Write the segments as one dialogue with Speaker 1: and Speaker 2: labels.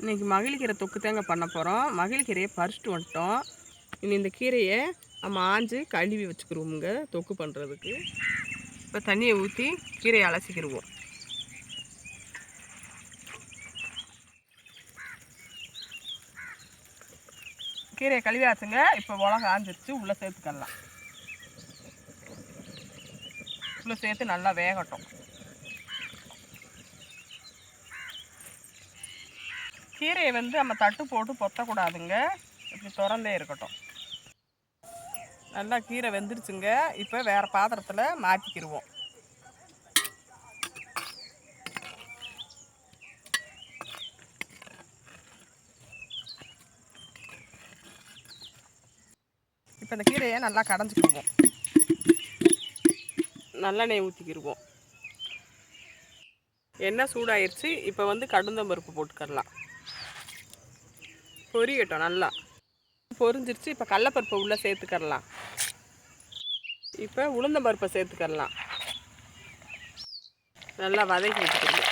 Speaker 1: இன்றைக்கி மகிழ்கீரை தொக்கு தேங்க பண்ண போகிறோம் மகிழ்கீரையை பறிச்சுட்டு வந்துட்டோம். இனி இந்த கீரையை நம்ம ஆஞ்சு கழுவி வச்சுக்கிருவோமுங்க தொக்கு பண்ணுறதுக்கு இப்போ தண்ணியை ஊற்றி கீரையை அலசிக்கிடுவோம் கீரையை கழுவியாச்சுங்க. இப்போ உலக ஆஞ்சிருச்சு. உள்ளே சேர்த்துக்கலாம். உள்ளே சேர்த்து நல்லா வேகட்டும். கீரையை வந்து நம்ம தட்டு போட்டு பொத்தக்கூடாதுங்க. இப்படி திறந்தே இருக்கட்டும். நல்லா கீரை வெந்துருச்சுங்க. இப்போ வேறு பாத்திரத்தில் மாற்றிக்கிடுவோம் இப்போ இந்த கீரையை நல்லா கடைஞ்சிக்கிடுவோம் நல்லெண்ணெய் ஊற்றிக்கிடுவோம் எண்ணெய் சூடாயிருச்சு. இப்போ வந்து கடுந்தம்பருப்பு போட்டுக்கரலாம். பொரியட்டும் நல்லா. பொரிஞ்சிருச்சு இப்போ கடலப்பருப்பை உள்ளே சேர்த்துக்கரலாம் இப்போ உளுந்தம்பருப்பை சேர்த்துக்கரலாம் நல்லா வதக்கி வச்சுக்கணும்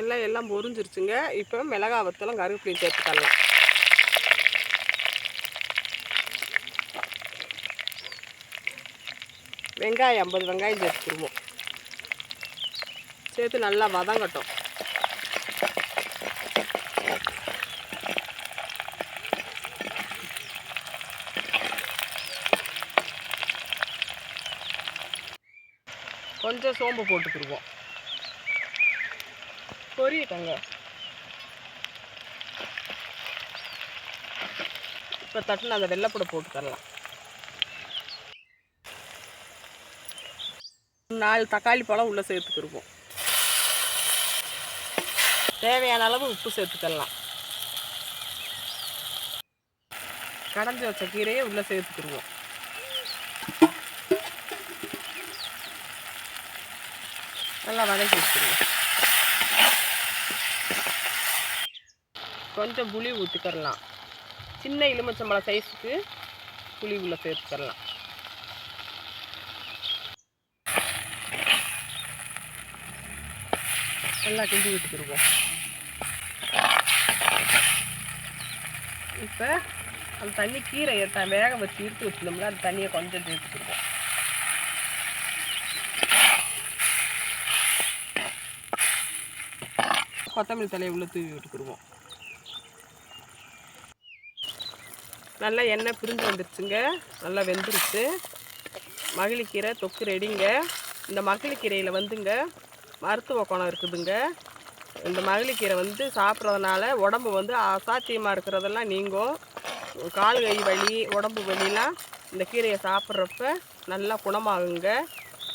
Speaker 1: எல்லாம் எல்லாம் பொரிஞ்சிருச்சுங்க. இப்போ மிளகா வத்தலும் கருவேப்பிலையும் சேர்த்துக்கலாம் வெங்காயம் ஐம்பது வெங்காயம் சேர்த்துக்கிடுவோம் சேர்த்து நல்லா வதங்கட்டும். கொஞ்சம் சோம்பு போட்டுக்கிடுவோம் பொரியட்டங்க இப்போ தட்டுன்னு அந்த வெள்ளைப்பூடை போட்டு தரலாம். நாலு தக்காளி பழம் உள்ளே சேர்த்துக்கிடுவோம் தேவையான அளவு உப்பு சேர்த்துக்கலாம் கடைஞ்சி வச்ச கீரையை உள்ளே சேர்த்துக்கிடுவோம் நல்லா வதக்கி வச்சுருங்க கொஞ்சம் புளி ஊற்றிக்கரலாம் சின்ன எலுமிச்சம்பழம் சைஸுக்கு புளி உள்ள சேர்த்துக்கரலாம் நல்லா கிண்டி விட்டுக்கிடுவோம் இப்போ அந்த தண்ணி கீரை த வேக வச்சு இழுத்து வச்சுருந்தோம்ல அந்த தண்ணியை கொஞ்சம் சேர்த்துக்கிடுவோம் கொத்தமல்லி தலையை உள்ளே தூவி விட்டுக்கிடுவோம். நல்லா எண்ணெய் பிரிஞ்சு வந்துருச்சுங்க. நல்லா வெந்துருச்சு. மகிழிக்கீரை தொக்கு ரெடிங்க. இந்த மகிழிக்கீரையில் வந்துங்க மருத்துவ குணம் இருக்குதுங்க. இந்த மகிழிக்கீரை வந்து சாப்பிட்றதுனால உடம்பு வந்து அசாத்தியமாக இருக்கிறதெல்லாம் நீங்கும். கால் கை வலி உடம்பு வலிலாம் இந்த கீரையை சாப்பிட்றப்ப நல்லா குணமாகுங்க.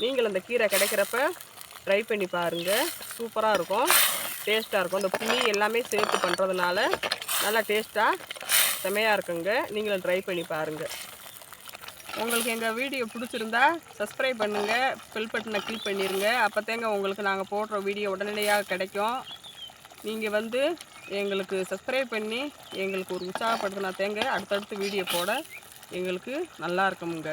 Speaker 1: நீங்களும் அந்த கீரை கிடைக்கிறப்ப ட்ரை பண்ணி பாருங்கள் சூப்பராக இருக்கும். டேஸ்ட்டாக இருக்கும். இந்த புளி எல்லாமே சேர்த்து பண்ணுறதுனால நல்லா டேஸ்ட்டாக செமையாக இருக்குங்க. நீங்களும் ட்ரை பண்ணி பாருங்கள் உங்களுக்கு எங்கள் வீடியோ பிடிச்சிருந்தா சப்ஸ்கிரைப் பண்ணுங்கள் பெல் பட்டனை கிளிக் பண்ணிடுங்க அப்போ தேங்க உங்களுக்கு நாங்கள் போடுற வீடியோ உடனடியாக கிடைக்கும். நீங்கள் வந்து எங்களுக்கு சப்ஸ்கிரைப் பண்ணி எங்களுக்கு ஒரு உற்சாகப்படுத்தினா தேங்க அடுத்தடுத்து வீடியோ போட எங்களுக்கு நல்லா இருக்குமுங்க.